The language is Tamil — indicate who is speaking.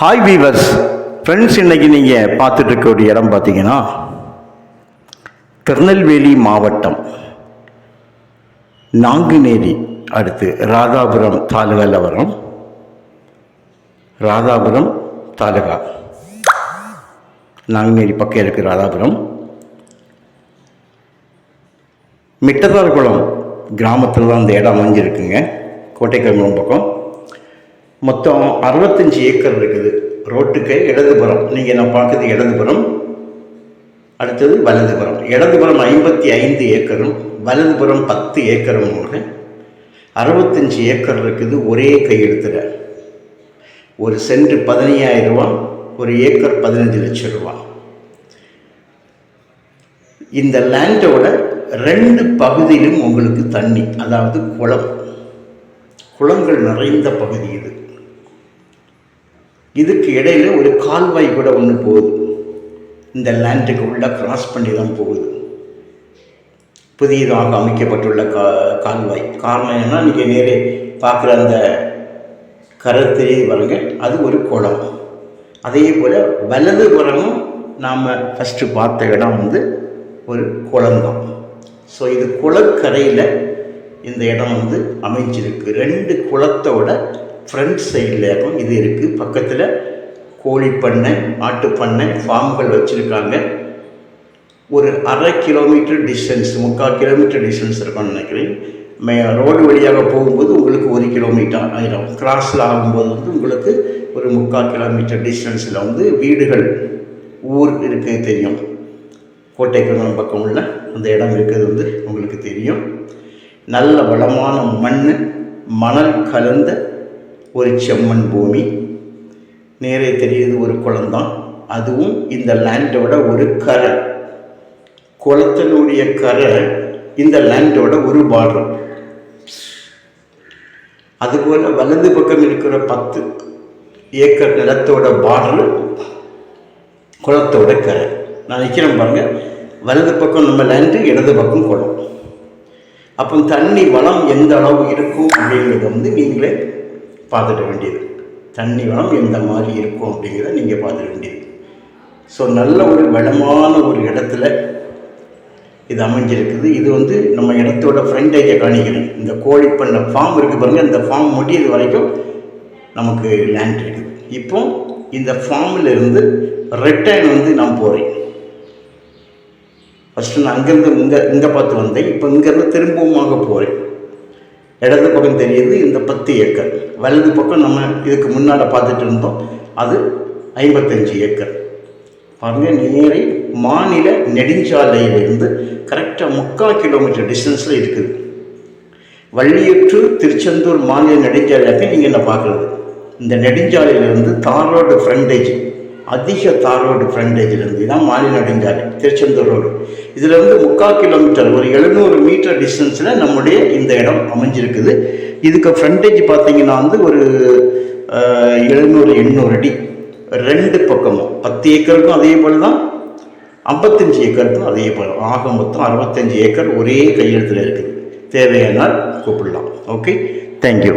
Speaker 1: ஹாய் வீவர்ஸ் ஃப்ரெண்ட்ஸ் இன்னைக்கு நீங்கள் பார்த்துட்டு இருக்கக்கூடிய இடம் பார்த்தீங்கன்னா திருநெல்வேலி மாவட்டம் நாங்குநேரி அடுத்து ராதாபுரம் தாலுகாவில் வரும். ராதாபுரம் தாலுகா. நாங்குநேரி பக்கம் இருக்குது ராதாபுரம். மிட்டதார்குளம் கிராமத்தில் தான் இந்த இடம் அமைஞ்சிருக்குங்க. கோட்டைக்கம்பலம் பக்கம். மொத்தம் அறுபத்தஞ்சி ஏக்கர் இருக்குது. ரோட்டுக்கு இடதுபுறம். நீங்கள் நான் பார்க்குறது இடதுபுறம்? அடுத்தது வலதுபுறம். இடதுபுறம் ஐம்பத்தி ஐந்து ஏக்கரும் வலதுபுறம் பத்து ஏக்கரும் அறுபத்தஞ்சி ஏக்கர் இருக்குது ஒரே கையெழுத்தில் ஒரு சென்ட் பதினையாயிரம் ரூபா ஒரு ஏக்கர் பதினஞ்சு லட்சம் ரூபா. இந்த லேண்டோட ரெண்டு பகுதியிலும் உங்களுக்கு தண்ணி அதாவது குளம். குளங்கள் நிறைந்த பகுதி இது. இதுக்கு இடையில ஒரு கால்வாய் கூட ஒன்று போகுது. இந்த லேண்டுக்கு உள்ளே கிராஸ் பண்ணி தான் போகுது. புதியதாக அமைக்கப்பட்டுள்ள கா கால்வாய். காரணம் என்ன நீங்கள் நேரே பார்க்குற அந்த கருத்தையே வருங்க அது ஒரு குளம். அதே போல் வலது புறமும் நாம் ஃபஸ்ட்டு பார்த்த இடம் வந்து ஒரு குளம்தான். ஸோ இது குளக்கரையில் இந்த இடம் வந்து அமைஞ்சிருக்கு. ரெண்டு குளத்தோட ஃப்ரண்ட் சைட்லேயும் இது இருக்குது பக்கத்தில் கோழி பண்ணை ஆட்டுப்பண்ணை ஃபார்ம்கள் வச்சுருக்காங்க. ஒரு அரை கிலோமீட்டர் டிஸ்டன்ஸ் முக்கால் கிலோமீட்டர் டிஸ்டன்ஸ் இருக்கும்னு நினைக்கிறேன். மே ரோடு வழியாக போகும்போது உங்களுக்கு ஒரு கிலோமீட்டர் ஆயிரும். கிராஸில் ஆகும்போது வந்து உங்களுக்கு ஒரு முக்கால் கிலோமீட்டர் டிஸ்டன்ஸில் வந்து வீடுகள் ஊர் இருக்குது தெரியும். கோட்டைக்குளம் பக்கம் உள்ள அந்த இடம் இருக்கிறது வந்து உங்களுக்கு தெரியும். நல்ல வளமான மண் மணல் கலந்த ஒரு செம்மண் பூமி. நேரே தெரியுது ஒரு குளம்தான். அதுவும் இந்த லேண்டோட ஒரு கரை. குளத்தினுடைய கரை இந்த லேண்டோட ஒரு பார்டர் அதுபோல் வலது பக்கம் இருக்கிற பத்து ஏக்கர் நிலத்தோட பார்டர் குளத்தோட கரை. நான் நிற்கிறேன் பாருங்கள் வலது பக்கம் நம்ம லேண்டு இடது பக்கம் குளம். அப்போ தண்ணி வளம் எந்த அளவு இருக்கும் அப்படிங்கிறத வந்து நீங்களே பார்த்துட வேண்டியது. தண்ணி வளம் எந்த மாதிரி இருக்கும் அப்படிங்கிறத நீங்கள் பார்த்துட வேண்டியது. ஸோ நல்ல ஒரு வளமான ஒரு இடத்துல இது அமைஞ்சிருக்குது. இது வந்து நம்ம இடத்தோட ஃப்ரண்டேஜை காணிக்கிறேன். இந்த கோழி பண்ண ஃபார்ம் இருக்குது பாருங்கள் இந்த ஃபார்ம் முடியது வரைக்கும் நமக்கு லேண்ட் இருக்குது. இப்போ இந்த ஃபார்மில் இருந்து ரிட்டர்ன் வந்து நான் போகிறேன் ஃபஸ்ட்டு நான் அங்கேருந்து இங்கே இங்கே பார்த்து வந்தேன். இப்போ இங்கேருந்து திரும்பவுமாக போகிறேன் இடது பக்கம் தெரியுது இந்த பத்து ஏக்கர். வலது பக்கம் நம்ம இதுக்கு முன்னால் பார்த்துட்டு இருந்தோம் அது ஐம்பத்தஞ்சு ஏக்கர். பாருங்க நேரே மாநில நெடுஞ்சாலையிலிருந்து கரெக்டாக முக்கால் கிலோமீட்டர் டிஸ்டன்ஸில் இருக்குது. வள்ளியூற்று திருச்செந்தூர் மாநில நெடுஞ்சாலையாக நீங்கள் என்ன பார்க்குறது? இந்த நெடுஞ்சாலையிலிருந்து தார் ரோடு ஃப்ரண்டேஜ் அதிக தார் ரோடு ஃப்ரண்டேஜிலிருந்து தான் மாநில நெடுஞ்சாலை திருச்செந்தூர் ரோடு இதில் வந்து முக்கால் கிலோமீட்டர் ஒரு எழுநூறு மீட்டர் டிஸ்டன்ஸில் நம்முடைய இந்த இடம் அமைஞ்சிருக்குது. இதுக்கு ஃப்ரண்டேஜ் பார்த்தீங்கன்னா வந்து ஒரு எழுநூறு எண்ணூறு அடி. ரெண்டு பக்கமும் பத்து ஏக்கருக்கும் அதே போல் தான் ஐம்பத்தஞ்சு ஏக்கருக்கும் அதே போல். ஆக மொத்தம் அறுபத்தஞ்சு ஏக்கர் ஒரே கையெழுத்தில் இருக்குது. தேவையானால் கூப்பிடலாம். Okay thank you